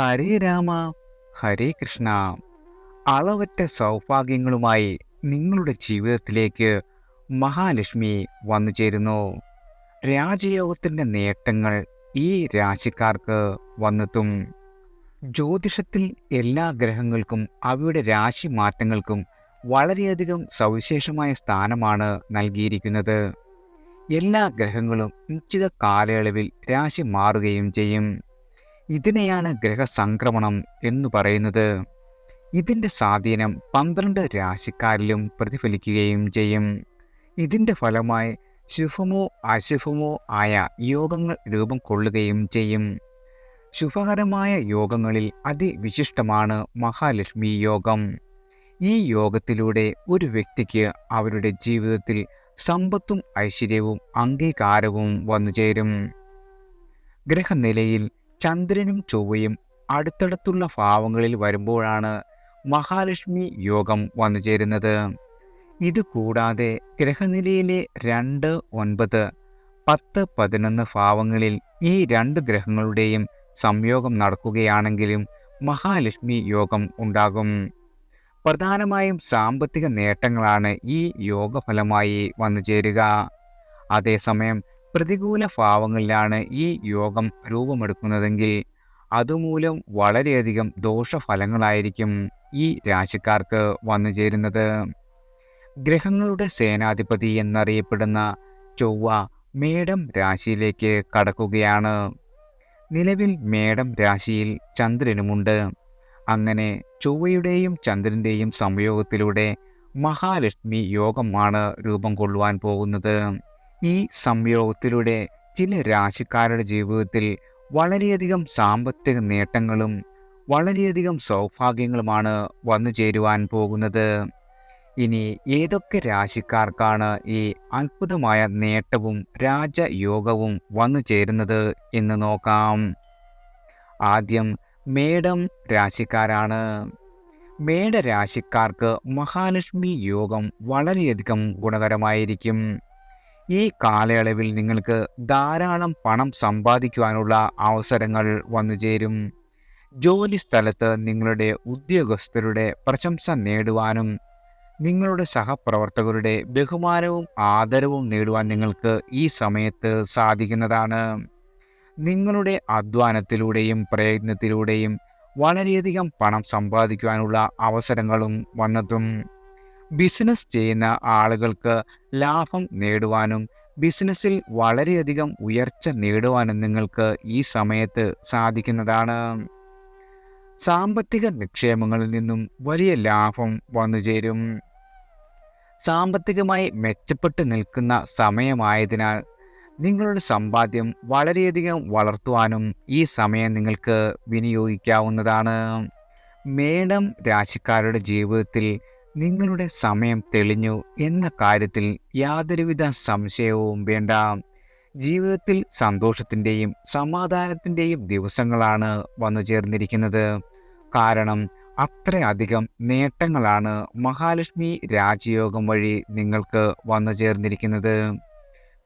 ഹരേ രാമ ഹരേ കൃഷ്ണ. അളവറ്റ സൗഭാഗ്യങ്ങളുമായി നിങ്ങളുടെ ജീവിതത്തിലേക്ക് മഹാലക്ഷ്മി വന്നു ചേരുന്നു. രാജയോഗത്തിന്റെ നേട്ടങ്ങൾ ഈ രാശിക്കാർക്ക് വന്നെത്തും. ജ്യോതിഷത്തിൽ എല്ലാ ഗ്രഹങ്ങൾക്കും അവയുടെ രാശി മാറ്റങ്ങൾക്കും വളരെയധികം സവിശേഷമായ സ്ഥാനമാണ് നൽകിയിരിക്കുന്നത്. എല്ലാ ഗ്രഹങ്ങളും നിശ്ചിത കാലയളവിൽ രാശി മാറുകയും ചെയ്യും. ഇതിനെയാണ് ഗ്രഹസംക്രമണം എന്ന് പറയുന്നത്. ഇതിന്റെ സ്വാധീനം പന്ത്രണ്ട് രാശിക്കാരിലും പ്രതിഫലിക്കുകയും ചെയ്യും. ഇതിന്റെ ഫലമായി ശുഭമോ അശുഭമോ ആയ യോഗങ്ങൾ രൂപം കൊള്ളുകയും ചെയ്യും. ശുഭകരമായ യോഗങ്ങളിൽ അതിവിശിഷ്ടമാണ് മഹാലക്ഷ്മി യോഗം. ഈ യോഗത്തിലൂടെ ഒരു വ്യക്തിക്ക് അവരുടെ ജീവിതത്തിൽ സമ്പത്തും ഐശ്വര്യവും അംഗീകാരവും വന്നുചേരും. ഗ്രഹനിലയിൽ ചന്ദ്രനും ചൊവ്വയും അടുത്തടുത്തുള്ള ഭാവങ്ങളിൽ വരുമ്പോഴാണ് മഹാലക്ഷ്മി യോഗം വന്നുചേരുന്നത് ഇത് കൂടാതെ ഗ്രഹനിലയിലെ രണ്ട് ഒൻപത് പത്ത് പതിനൊന്ന് ഭാവങ്ങളിൽ ഈ രണ്ട് ഗ്രഹങ്ങളുടെയും സംയോഗം നടക്കുകയാണെങ്കിലും മഹാലക്ഷ്മി യോഗം ഉണ്ടാകും. പ്രധാനമായും സാമ്പത്തിക നേട്ടങ്ങളാണ് ഈ യോഗഫലമായി വന്നു ചേരുക. അതേസമയം പ്രതികൂല ഭാവങ്ങളിലാണ് ഈ യോഗം രൂപമെടുക്കുന്നതെങ്കിൽ അതുമൂലം വളരെയധികം ദോഷഫലങ്ങളായിരിക്കും ഈ രാശിക്കാർക്ക് വന്നു ചേരുന്നത്. ഗ്രഹങ്ങളുടെ സേനാധിപതി എന്നറിയപ്പെടുന്ന ചൊവ്വ മേടം രാശിയിലേക്ക് കടക്കുകയാണ്. നിലവിൽ മേടം രാശിയിൽ ചന്ദ്രനുമുണ്ട്. അങ്ങനെ ചൊവ്വയുടെയും ചന്ദ്രന്റെയും സംയോഗത്തിലൂടെ മഹാലക്ഷ്മി യോഗമാണ് രൂപം കൊള്ളുവാൻ പോകുന്നത്. ഈ സംയോഗത്തിലൂടെ ചില രാശിക്കാരുടെ ജീവിതത്തിൽ വളരെയധികം സാമ്പത്തിക നേട്ടങ്ങളും വളരെയധികം സൗഭാഗ്യങ്ങളുമാണ് വന്നു ചേരുവാൻ പോകുന്നത്. ഇനി ഏതൊക്കെ രാശിക്കാർക്കാണ് ഈ അത്ഭുതമായ നേട്ടവും രാജയോഗവും വന്നു ചേരുന്നത് എന്ന് നോക്കാം. ആദ്യം മേടം രാശിക്കാരാണ്. മേടരാശിക്കാർക്ക് മഹാലക്ഷ്മി യോഗം വളരെയധികം ഗുണകരമായിരിക്കും. ഈ കാലയളവിൽ നിങ്ങൾക്ക് ധാരാളം പണം സമ്പാദിക്കുവാനുള്ള അവസരങ്ങൾ വന്നുചേരും ജോലി സ്ഥലത്ത് നിങ്ങളുടെ ഉദ്യോഗസ്ഥരുടെ പ്രശംസ നേടുവാനും നിങ്ങളുടെ സഹപ്രവർത്തകരുടെ ബഹുമാനവും ആദരവും നേടുവാൻ നിങ്ങൾക്ക് ഈ സമയത്ത് സാധിക്കുന്നതാണ്. നിങ്ങളുടെ അധ്വാനത്തിലൂടെയും പ്രയത്നത്തിലൂടെയും വളരെയധികം പണം സമ്പാദിക്കുവാനുള്ള അവസരങ്ങളും വന്നെത്തും ബിസിനസ് ചെയ്യുന്ന ആളുകൾക്ക് ലാഭം നേടുവാനും ബിസിനസ്സിൽ വളരെയധികം ഉയർച്ച നേടുവാനും നിങ്ങൾക്ക് ഈ സമയത്ത് സാധിക്കുന്നതാണ്. സാമ്പത്തിക നിക്ഷേപങ്ങളിൽ നിന്നും വലിയ ലാഭം വന്നുചേരും സാമ്പത്തികമായി മെച്ചപ്പെട്ട് നിൽക്കുന്ന സമയമായതിനാൽ നിങ്ങളുടെ സമ്പാദ്യം വളരെയധികം വളർത്തുവാനും ഈ സമയം നിങ്ങൾക്ക് വിനിയോഗിക്കാവുന്നതാണ്. മേടം രാശിക്കാരുടെ ജീവിതത്തിൽ നിങ്ങളുടെ സമയം തെളിഞ്ഞു എന്ന കാര്യത്തിൽ യാതൊരുവിധ സംശയവും വേണ്ട. ജീവിതത്തിൽ സന്തോഷത്തിന്റെയും സമാധാനത്തിന്റെയും ദിവസങ്ങളാണ് വന്നു ചേർന്നിരിക്കുന്നത്. കാരണം അത്രയധികം നേട്ടങ്ങളാണ് മഹാലക്ഷ്മി രാജയോഗം വഴി നിങ്ങൾക്ക് വന്നു ചേർന്നിരിക്കുന്നത്.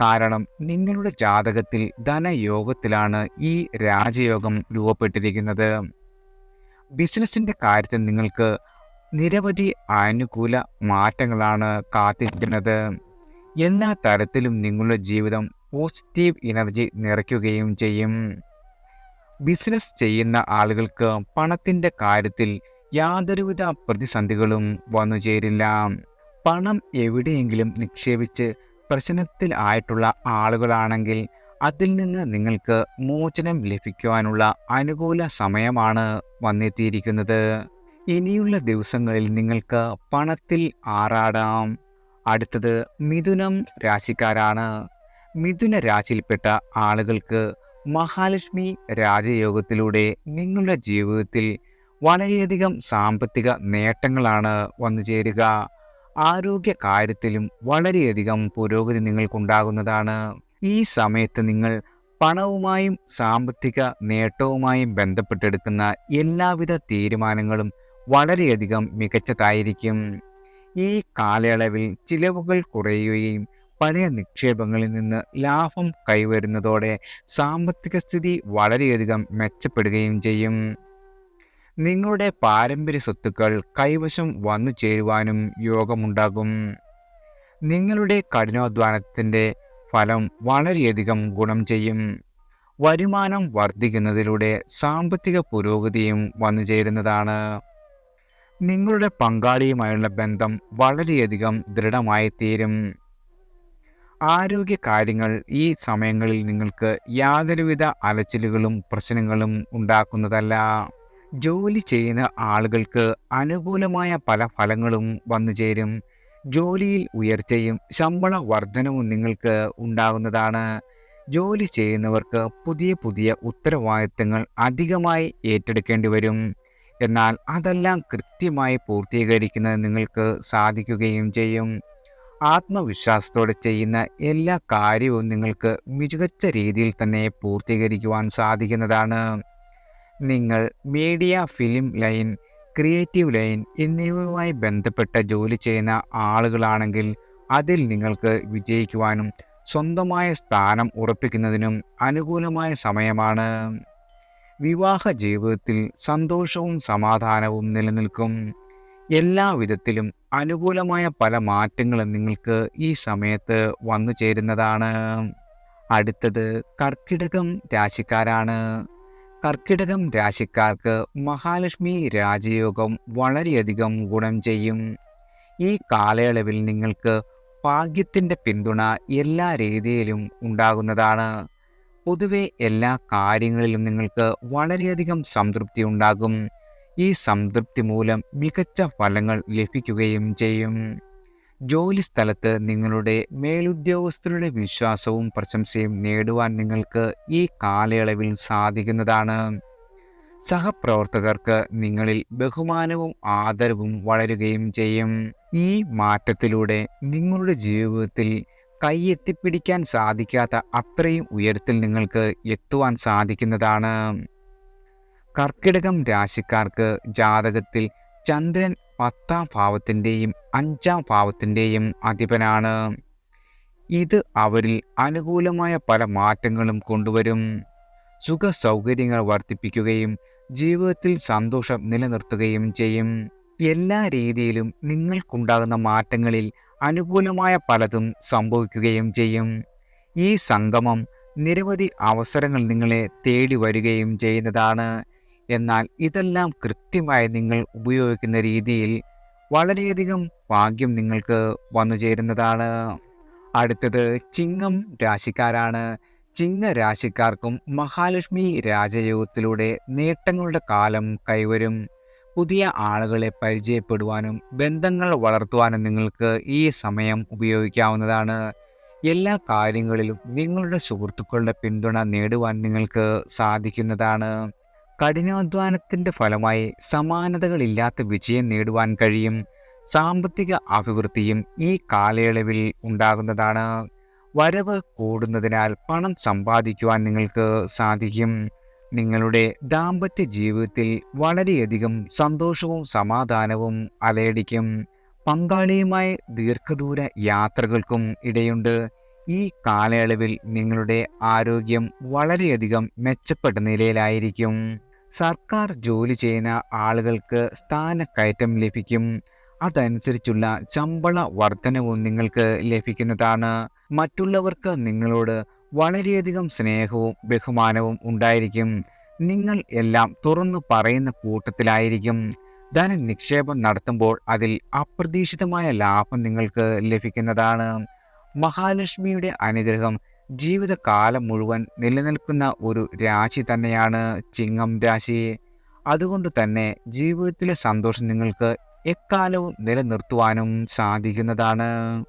കാരണം നിങ്ങളുടെ ജാതകത്തിൽ ധനയോഗത്തിലാണ് ഈ രാജയോഗം രൂപപ്പെട്ടിരിക്കുന്നത്. ബിസിനസിന്റെ കാര്യത്തിൽ നിങ്ങൾക്ക് നിരവധി അനുകൂല മാറ്റങ്ങളാണ് കാത്തിരിക്കുന്നത്. എല്ലാ തരത്തിലും നിങ്ങളുടെ ജീവിതം പോസിറ്റീവ് എനർജി നിറയ്ക്കുകയും ചെയ്യും. ബിസിനസ് ചെയ്യുന്ന ആളുകൾക്ക് പണത്തിന്റെ കാര്യത്തിൽ യാതൊരുവിധ പ്രതിസന്ധികളും വന്നു ചേരില്ല. പണം എവിടെയെങ്കിലും നിക്ഷേപിച്ച് പ്രശ്നത്തിൽ ആയിട്ടുള്ള ആളുകളാണെങ്കിൽ അതിൽ നിന്ന് നിങ്ങൾക്ക് മോചനം ലഭിക്കുവാനുള്ള അനുകൂല സമയമാണ് വന്നെത്തിയിരിക്കുന്നത്. ഇനിയുള്ള ദിവസങ്ങളിൽ നിങ്ങൾക്ക് പണത്തിൽ ആറാടാം. അടുത്തത് മിഥുനം രാശിക്കാരാണ്. മിഥുന രാശിയിൽപ്പെട്ട ആളുകൾക്ക് മഹാലക്ഷ്മി രാജയോഗത്തിലൂടെ നിങ്ങളുടെ ജീവിതത്തിൽ വളരെയധികം സാമ്പത്തിക നേട്ടങ്ങളാണ് വന്നു ചേരുക. ആരോഗ്യ കാര്യത്തിലും വളരെയധികം പുരോഗതി നിങ്ങൾക്കുണ്ടാകുന്നതാണ്. ഈ സമയത്ത് നിങ്ങൾ പണവുമായും സാമ്പത്തിക നേട്ടവുമായും ബന്ധപ്പെട്ടെടുക്കുന്ന എല്ലാവിധ തീരുമാനങ്ങളും വളരെയധികം മികച്ചതായിരിക്കും. ഈ കാലയളവിൽ ചിലവുകൾ കുറയുകയും പഴയ നിക്ഷേപങ്ങളിൽ നിന്ന് ലാഭം കൈവരുന്നതോടെ സാമ്പത്തിക സ്ഥിതി വളരെയധികം മെച്ചപ്പെടുകയും ചെയ്യും. നിങ്ങളുടെ പാരമ്പര്യ സ്വത്തുക്കൾ കൈവശം വന്നു ചേരുവാനും യോഗമുണ്ടാകും. നിങ്ങളുടെ കഠിനാധ്വാനത്തിന്റെ ഫലം വളരെയധികം ഗുണം ചെയ്യും. വരുമാനം വർദ്ധിക്കുന്നതിലൂടെ സാമ്പത്തിക പുരോഗതിയും വന്നു ചേരുന്നതാണ്. നിങ്ങളുടെ പങ്കാളിയുമായുള്ള ബന്ധം വളരെയധികം ദൃഢമായി തീരും ആരോഗ്യ കാര്യങ്ങൾ ഈ സമയങ്ങളിൽ നിങ്ങൾക്ക് യാതൊരുവിധ അലച്ചിലുകളും പ്രശ്നങ്ങളും ഉണ്ടാക്കുന്നതല്ല. ജോലി ചെയ്യുന്ന ആളുകൾക്ക് അനുകൂലമായ പല ഫലങ്ങളും വന്നു ചേരും. ജോലിയിൽ ഉയർച്ചയും ശമ്പള വർധനവും നിങ്ങൾക്ക് ഉണ്ടാകുന്നതാണ്. ജോലി ചെയ്യുന്നവർക്ക് പുതിയ പുതിയ ഉത്തരവാദിത്തങ്ങൾ അധികമായി ഏറ്റെടുക്കേണ്ടി വരും. എന്നാൽ അതെല്ലാം കൃത്യമായി പൂർത്തീകരിക്കുന്നത് നിങ്ങൾക്ക് സാധിക്കുകയും ചെയ്യും. ആത്മവിശ്വാസത്തോടെ ചെയ്യുന്ന എല്ലാ കാര്യവും നിങ്ങൾക്ക് മികച്ച രീതിയിൽ തന്നെ പൂർത്തീകരിക്കുവാൻ സാധിക്കുന്നതാണ്. നിങ്ങൾ media film line creative line എന്നിവയുമായി ബന്ധപ്പെട്ട ജോലി ചെയ്യുന്ന ആളുകളാണെങ്കിൽ അതിൽ നിങ്ങൾക്ക് വിജയിക്കുവാനും സ്വന്തമായ സ്ഥാനം ഉറപ്പിക്കുന്നതിനും അനുകൂലമായ സമയമാണ്. വിവാഹ ജീവിതത്തിൽ സന്തോഷവും സമാധാനവും നിലനിൽക്കും. എല്ലാവിധത്തിലും അനുകൂലമായ പല മാറ്റങ്ങളും നിങ്ങൾക്ക് ഈ സമയത്ത് വന്നു ചേരുന്നതാണ്. അടുത്തത് കർക്കിടകം രാശിക്കാരാണ്. കർക്കിടകം രാശിക്കാർക്ക് മഹാലക്ഷ്മി രാജയോഗം വളരെയധികം ഗുണം ചെയ്യും. ഈ കാലയളവിൽ നിങ്ങൾക്ക് ഭാഗ്യത്തിന്റെ പിന്തുണ എല്ലാ രീതിയിലും ഉണ്ടാകുന്നതാണ്. പൊതുവെ എല്ലാ കാര്യങ്ങളിലും നിങ്ങൾക്ക് വളരെയധികം സംതൃപ്തി ഉണ്ടാകും. ഈ സംതൃപ്തി മൂലം മികച്ച ഫലങ്ങൾ ലഭിക്കുകയും ചെയ്യും. ജോലി സ്ഥലത്ത് നിങ്ങളുടെ മേലുദ്യോഗസ്ഥരുടെ വിശ്വാസവും പ്രശംസയും നേടുവാൻ നിങ്ങൾക്ക് ഈ കാലയളവിൽ സാധിക്കുന്നതാണ്. സഹപ്രവർത്തകർക്ക് നിങ്ങളിൽ ബഹുമാനവും ആദരവും വളരുകയും ചെയ്യും. ഈ മാറ്റത്തിലൂടെ നിങ്ങളുടെ ജീവിതത്തിൽ കൈയെത്തിപ്പിടിക്കാൻ സാധിക്കാത്ത അത്രയും ഉയരത്തിൽ നിങ്ങൾക്ക് എത്തുവാൻ സാധിക്കുന്നതാണ്. കർക്കിടകം രാശിക്കാർക്ക് ജാതകത്തിൽ ചന്ദ്രൻ പത്താം ഭാവത്തിന്റെയും അഞ്ചാം ഭാവത്തിന്റെയും അധിപനാണ്. ഇത് അവരിൽ അനുകൂലമായ പല മാറ്റങ്ങളും കൊണ്ടുവരും. സുഖ സൗകര്യങ്ങൾ വർദ്ധിപ്പിക്കുകയും ജീവിതത്തിൽ സന്തോഷം നിലനിർത്തുകയും ചെയ്യും. എല്ലാ രീതിയിലും നിങ്ങൾക്കുണ്ടാകുന്ന മാറ്റങ്ങളിൽ അനുകൂലമായ പലതും സംഭവിക്കുകയും ചെയ്യും. ഈ സംഗമം നിരവധി അവസരങ്ങൾ നിങ്ങളെ തേടി വരികയും ചെയ്യുന്നതാണ്. എന്നാൽ ഇതെല്ലാം കൃത്യമായി നിങ്ങൾ ഉപയോഗിക്കുന്ന രീതിയിൽ വളരെയധികം ഭാഗ്യം നിങ്ങൾക്ക് വന്നു ചേരുന്നതാണ്. അടുത്തത് ചിങ്ങം രാശിക്കാരാണ്. ചിങ്ങ രാശിക്കാർക്കും മഹാലക്ഷ്മി രാജയോഗത്തിലൂടെ നേട്ടങ്ങളുടെ കാലം കൈവരും. പുതിയ ആളുകളെ പരിചയപ്പെടുവാനും ബന്ധങ്ങൾ വളർത്തുവാനും നിങ്ങൾക്ക് ഈ സമയം ഉപയോഗിക്കാവുന്നതാണ്. എല്ലാ കാര്യങ്ങളിലും നിങ്ങളുടെ സുഹൃത്തുക്കളുടെ പിന്തുണ നേടുവാൻ നിങ്ങൾക്ക് സാധിക്കുന്നതാണ്. കഠിനാധ്വാനത്തിന്റെ ഫലമായി സമാനതകളില്ലാത്ത വിജയം നേടുവാൻ കഴിയും. സാമ്പത്തിക അഭിവൃദ്ധിയും ഈ കാലയളവിൽ ഉണ്ടാകുന്നതാണ്. വരവ് കൂടുന്നതിനാൽ പണം സമ്പാദിക്കുവാൻ നിങ്ങൾക്ക് സാധിക്കും. നിങ്ങളുടെ ദാമ്പത്യ ജീവിതത്തിൽ വളരെയധികം സന്തോഷവും സമാധാനവും അലയടിക്കും. പങ്കാളിയുമായി ദീർഘദൂര യാത്രകൾക്കും ഇടയുണ്ട്. ഈ കാലയളവിൽ നിങ്ങളുടെ ആരോഗ്യം വളരെയധികം മെച്ചപ്പെട്ട നിലയിലായിരിക്കും. സർക്കാർ ജോലി ചെയ്യുന്ന ആളുകൾക്ക് സ്ഥാനക്കയറ്റം ലഭിക്കും. അതനുസരിച്ചുള്ള ശമ്പള വർധനവും നിങ്ങൾക്ക് ലഭിക്കുന്നതാണ്. മറ്റുള്ളവർക്ക് നിങ്ങളോട് വളരെയധികം സ്നേഹവും ബഹുമാനവും ഉണ്ടായിരിക്കും. നിങ്ങൾ എല്ലാം തുറന്നു പറയുന്ന കൂട്ടത്തിലായിരിക്കും. ധന നിക്ഷേപം നടത്തുമ്പോൾ അതിൽ അപ്രതീക്ഷിതമായ ലാഭം നിങ്ങൾക്ക് ലഭിക്കുന്നതാണ്. മഹാലക്ഷ്മിയുടെ അനുഗ്രഹം ജീവിതകാലം മുഴുവൻ നിലനിൽക്കുന്ന ഒരു രാശി തന്നെയാണ് ചിങ്ങം രാശി. അതുകൊണ്ട് തന്നെ ജീവിതത്തിലെ സന്തോഷം നിങ്ങൾക്ക് എക്കാലവും നിലനിർത്തുവാനും സാധിക്കുന്നതാണ്.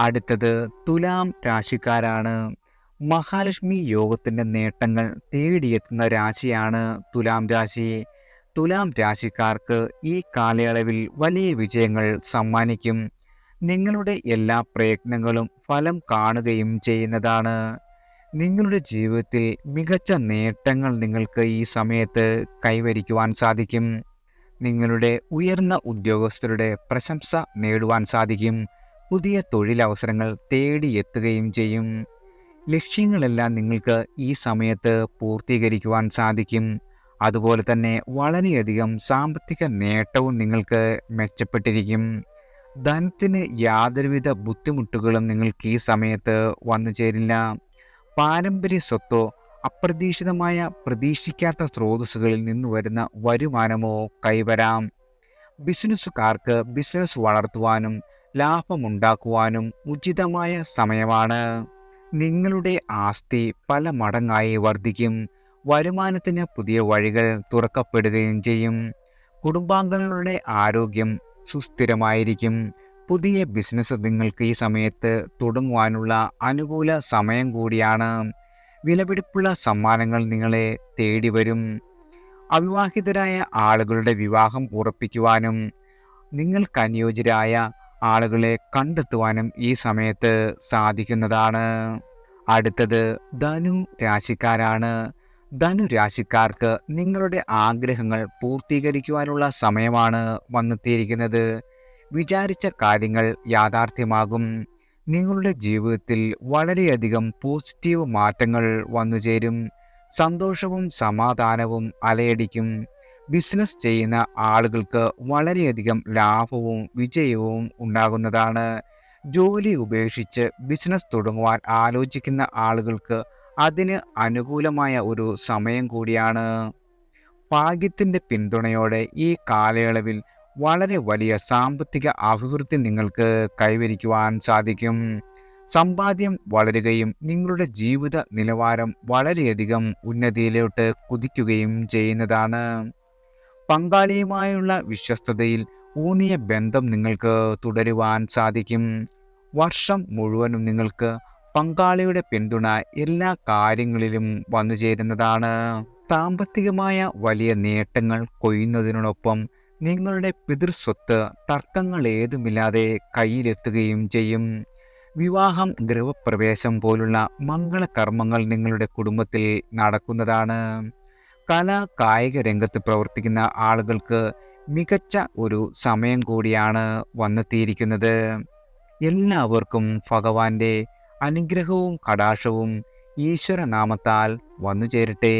അടുത്തത് തുലാം രാശിക്കാരാണ്. മഹാലക്ഷ്മി യോഗത്തിന്റെ നേട്ടങ്ങൾ തേടിയെത്തുന്ന രാശിയാണ് തുലാം രാശി. തുലാം രാശിക്കാർക്ക് ഈ കാലയളവിൽ വലിയ വിജയങ്ങൾ സമ്മാനിക്കും. നിങ്ങളുടെ എല്ലാ പ്രയത്നങ്ങളും ഫലം കാണുകയും ചെയ്യുന്നതാണ്. നിങ്ങളുടെ ജീവിതത്തിൽ മികച്ച നേട്ടങ്ങൾ നിങ്ങൾക്ക് ഈ സമയത്ത് കൈവരിക്കുവാൻ സാധിക്കും. നിങ്ങളുടെ ഉയർന്ന ഉദ്യോഗസ്ഥരുടെ പ്രശംസ നേടുവാൻ സാധിക്കും. പുതിയ തൊഴിലവസരങ്ങൾ തേടിയെത്തുകയും ചെയ്യും. ലക്ഷ്യങ്ങളെല്ലാം നിങ്ങൾക്ക് ഈ സമയത്ത് പൂർത്തീകരിക്കുവാൻ സാധിക്കും. അതുപോലെ തന്നെ വളരെയധികം സാമ്പത്തിക നേട്ടവും നിങ്ങൾക്ക് മെച്ചപ്പെട്ടിരിക്കും. ധനത്തിന് യാതൊരുവിധ ബുദ്ധിമുട്ടുകളും നിങ്ങൾക്ക് ഈ സമയത്ത് വന്നു ചേരില്ല. പാരമ്പര്യ സ്വത്തോ അപ്രതീക്ഷിതമായ പ്രതീക്ഷിക്കാത്ത സ്രോതസ്സുകളിൽ നിന്ന് വരുന്ന വരുമാനമോ കൈവരാം. ബിസിനസ്സുകാർക്ക് ബിസിനസ് വളർത്തുവാനും ലാഭമുണ്ടാക്കുവാനും ഉചിതമായ സമയമാണ്. നിങ്ങളുടെ ആസ്തി പല മടങ്ങായി വർദ്ധിക്കും. വരുമാനത്തിന് പുതിയ വഴികൾ തുറക്കപ്പെടുകയും ചെയ്യും. കുടുംബാംഗങ്ങളുടെ ആരോഗ്യം സുസ്ഥിരമായിരിക്കും. പുതിയ ബിസിനസ് നിങ്ങൾക്ക് ഈ സമയത്ത് തുടങ്ങുവാനുള്ള അനുകൂല സമയം കൂടിയാണ്. വിലപിടിപ്പുള്ള സമ്മാനങ്ങൾ നിങ്ങളെ തേടി വരും അവിവാഹിതരായ ആളുകളുടെ വിവാഹം ഉറപ്പിക്കുവാനും നിങ്ങൾക്ക് അനുയോജ്യരായ ആളുകളെ കണ്ടെത്തുവാനും ഈ സമയത്ത് സാധിക്കുന്നതാണ്. അടുത്തത് ധനു രാശിക്കാരാണ്. ധനു രാശിക്കാർക്ക് നിങ്ങളുടെ ആഗ്രഹങ്ങൾ പൂർത്തീകരിക്കുവാനുള്ള സമയമാണ് വന്നെത്തിയിരിക്കുന്നത്. വിചാരിച്ച കാര്യങ്ങൾ യാഥാർത്ഥ്യമാകും. നിങ്ങളുടെ ജീവിതത്തിൽ വളരെയധികം പോസിറ്റീവ് മാറ്റങ്ങൾ വന്നുചേരും. സന്തോഷവും സമാധാനവും അലയടിക്കും. ബിസിനസ് ചെയ്യുന്ന ആളുകൾക്ക് വളരെയധികം ലാഭവും വിജയവും ഉണ്ടാകുന്നതാണ്. ജോലി ഉപേക്ഷിച്ച് ബിസിനസ് തുടങ്ങുവാൻ ആലോചിക്കുന്ന ആളുകൾക്ക് അതിന് അനുകൂലമായ ഒരു സമയം കൂടിയാണ്. ഭാഗ്യത്തിന്റെ പിന്തുണയോടെ ഈ കാലയളവിൽ വളരെ വലിയ സാമ്പത്തിക അഭിവൃദ്ധി നിങ്ങൾക്ക് കൈവരിക്കുവാൻ സാധിക്കും. സമ്പാദ്യം വളരുകയും നിങ്ങളുടെ ജീവിത നിലവാരം വളരെയധികം ഉന്നതിയിലോട്ട് കുതിക്കുകയും ചെയ്യുന്നതാണ്. പങ്കാളിയുമായുള്ള വിശ്വസ്തതയിൽ ഊന്നിയ ബന്ധം നിങ്ങൾക്ക് തുടരുവാൻ സാധിക്കും. വർഷം മുഴുവനും നിങ്ങൾക്ക് പങ്കാളിയുടെ പിന്തുണ എല്ലാ കാര്യങ്ങളിലും വന്നു ചേരുന്നതാണ്. സാമ്പത്തികമായ വലിയ നേട്ടങ്ങൾ കൊയ്യുന്നതിനോടൊപ്പം നിങ്ങളുടെ പിതൃസ്വത്ത് തർക്കങ്ങൾ ഏതുമില്ലാതെ കയ്യിലെത്തുകയും ചെയ്യും. വിവാഹം ഗൃഹപ്രവേശം പോലുള്ള മംഗളകർമ്മങ്ങൾ നിങ്ങളുടെ കുടുംബത്തിൽ നടക്കുന്നതാണ്. കലാ കായിക രംഗത്ത് പ്രവർത്തിക്കുന്ന ആളുകൾക്ക് മികച്ച ഒരു സമയം കൂടിയാണ് വന്നെത്തിയിരിക്കുന്നത്. എല്ലാവർക്കും ഭഗവാന്റെ അനുഗ്രഹവും കടാക്ഷവും ഈശ്വരനാമത്താൽ വന്നു ചേരട്ടെ